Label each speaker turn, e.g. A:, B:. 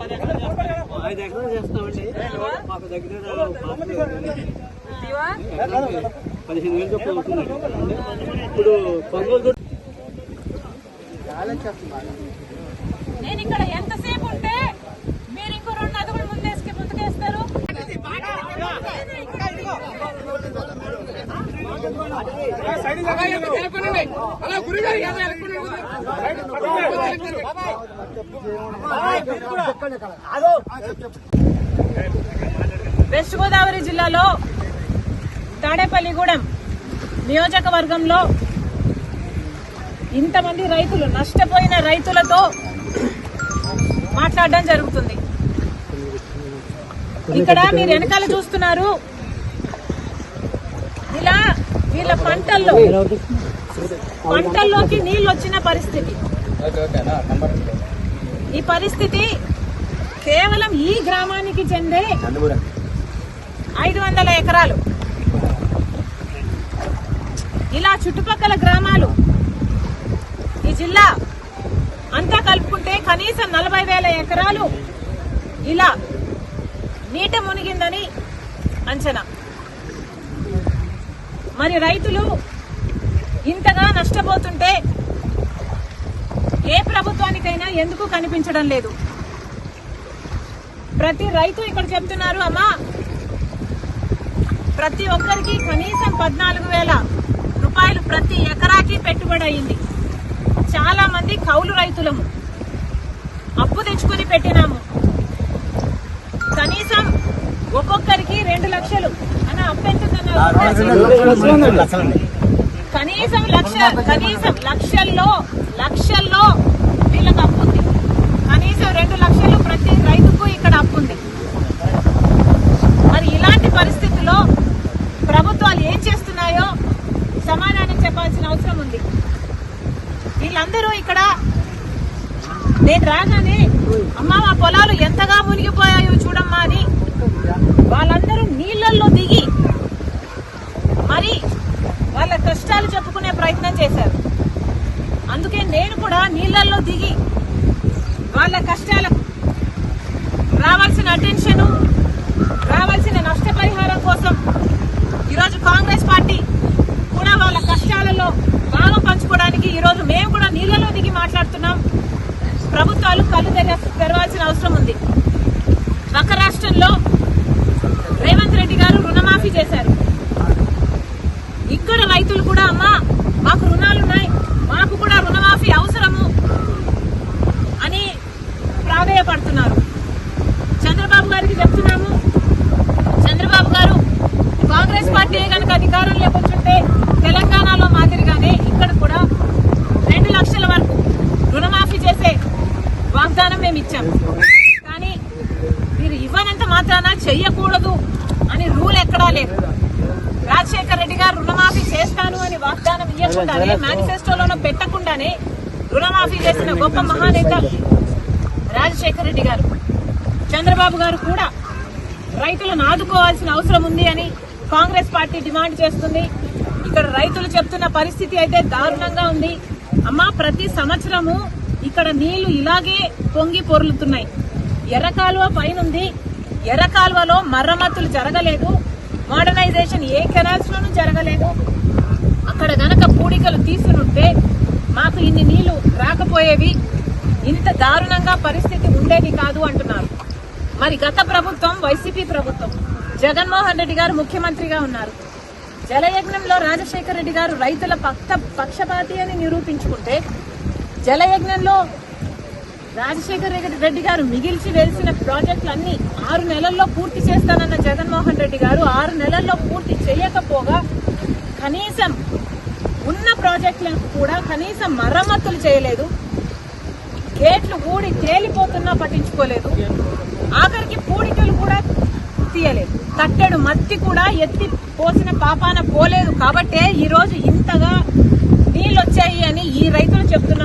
A: ఐదు ఎకరాలు చేస్తామండి మాకు దగ్గర పదిహేను వేలు చొప్పున అవుతుంది ఇప్పుడు కొనుగోలు
B: నేను ఇక్కడ వెస్ట్ గోదావరి జిల్లాలో తాడేపల్లిగూడెం నియోజకవర్గంలో ఇంతమంది రైతులు నష్టపోయిన రైతులతో మాట్లాడడం జరుగుతుంది. ఇక్కడ మీరు వెనకాల చూస్తున్నారు. ఇలా వీళ్ళ పంటల్లో పంటల్లోకి నీళ్ళు వచ్చిన పరిస్థితి. ఈ పరిస్థితి కేవలం ఈ గ్రామానికి చెందే ఐదు వందల ఎకరాలు. ఇలా చుట్టుపక్కల గ్రామాలు ఈ జిల్లా అంతా కలుపుకుంటే కనీసం నలభై వేల ఎకరాలు ఇలా నీట మునిగిందని అంచనా. మరి రైతులు ఇంతగా నష్టపోతుంటే ఏ ప్రభుత్వానికైనా ఎందుకు కనిపించడం లేదు? ప్రతి రైతు ఇక్కడ చెప్తున్నారు అమ్మా ప్రతి ఒక్కరికి కనీసం పద్నాలుగు వేల రూపాయలు ప్రతి ఎకరాకి పెట్టుబడి అయింది. చాలా మంది కౌలు రైతులము. అప్పు తెచ్చుకొని పెట్టినాము. కనీసం ఒక్కొక్కరికి రెండు లక్షలు కనీసం లక్ష కనీసం లక్షల్లో లక్షల్లో వీళ్ళకి అప్పు ఉంది. కనీసం రెండు లక్షలు ప్రతి రైతుకు ఇక్కడ అప్పు ఉంది. మరి ఇలాంటి పరిస్థితుల్లో ప్రభుత్వాలు ఏం చేస్తున్నాయో సమాధానం చెప్పాల్సిన అవసరం ఉంది. వీళ్ళందరూ ఇక్కడ నేను రాగానే అమ్మా మా పొలాలు ఎంతగా మునిగిపోయాయో చూడమ్మా అని వాళ్ళందరూ నీళ్ళల్లో దిగి మరి వాళ్ళ కష్టాలు చెప్పుకునే ప్రయత్నం చేశారు అందుకే నేను కూడా నీళ్ళల్లో దిగి వాళ్ళ కష్టాలకు రావాల్సిన అటెన్షన్ రావాల్సిన నష్టపరిహారం కోసం ఈరోజు కాంగ్రెస్ పార్టీ కూడా వాళ్ళ కష్టాలలో భాగం పంచుకోవడానికి ఈరోజు మేము కూడా నీళ్ళలో దిగి మాట్లాడుతున్నాం. ప్రభుత్వాలు కళ్ళు తెరవాల్సిన అవసరం ఉంది పక్క రాష్ట్రంలో రేవంత్ రెడ్డి గారు రుణమాఫీ చేశారు ఇక్కడ రైతులు కూడా అమ్మా మాకు రుణాలున్నాయి మాకు కూడా రుణమాఫీ అవసరము అని ప్రాధేయపడుతున్నారు చంద్రబాబు గారికి చెప్తున్నాము చంద్రబాబు గారు కాంగ్రెస్ పార్టీ కనుక అధికారంలోకి వచ్చుంటే తెలంగాణలో మాదిరిగానే ఇక్కడ కూడా రెండు లక్షల వరకు రుణమాఫీ చేసే వాగ్దానం మేము ఇచ్చాం. కానీ మీరు ఇవ్వనంత మాత్రాన చెయ్యకూడదు అని రూల్ ఎక్కడా లేదు. రాజశేఖర రెడ్డి గారు రుణమాఫీ చేస్తాను అని వాగ్దానం ఇవ్వకుండానే మేనిఫెస్టోలోనూ పెట్టకుండానే రుణమాఫీ చేసిన గొప్ప మహానేత రాజశేఖర రెడ్డి గారు. చంద్రబాబు గారు కూడా రైతులను ఆదుకోవాల్సిన అవసరం ఉంది అని కాంగ్రెస్ పార్టీ డిమాండ్ చేస్తుంది. ఇక్కడ రైతులు చెప్తున్న పరిస్థితి అయితే దారుణంగా ఉంది. అమ్మా ప్రతి సంవత్సరము ఇక్కడ నీళ్ళు ఇలాగే పొంగి పొర్లుతున్నాయి. ఎర్రకాలువ పైనుంది. ఎర్రకాలువలో మరమ్మతులు జరగలేదు. మోడర్నైజేషన్ ఏ కెనాల్స్ లోనూ జరగలేదు. అక్కడ గనక పూడికలు తీసునుంటే మాకు ఇన్ని నీళ్ళు రాకపోయేవి. ఇంత దారుణంగా పరిస్థితి ఉండేది కాదు అంటున్నారు. మరి గత ప్రభుత్వం వైసీపీ ప్రభుత్వం జగన్మోహన్ రెడ్డి గారు ముఖ్యమంత్రిగా ఉన్నారు. జలయజ్ఞంలో రాజశేఖర రెడ్డి గారు రైతుల పక్ష పక్షపాతి అని నిరూపించుకుంటే జలయజ్ఞంలో రాజశేఖర రెడ్డి గారు మిగిల్చి వేసిన ప్రాజెక్టులన్నీ ఆరు నెలల్లో పూర్తి చేస్తానన్న జగన్మోహన్ రెడ్డి గారు ఆరు నెలల్లో పూర్తి చేయకపోగా కనీసం ఉన్న ప్రాజెక్టులకు కూడా కనీసం మరమ్మతులు చేయలేదు. గేట్లు ఊడి తేలిపోతున్నా పట్టించుకోలేదు. ఆఖరికి పూడికలు తీయలేదు. కట్టెడు మత్తి కూడా ఎత్తి పోసిన పాపాన పోలేదు కాబట్టే ఈ రోజు ఇంతగా నీళ్ళు వచ్చాయి అని ఈ రైతులు చెప్తున్న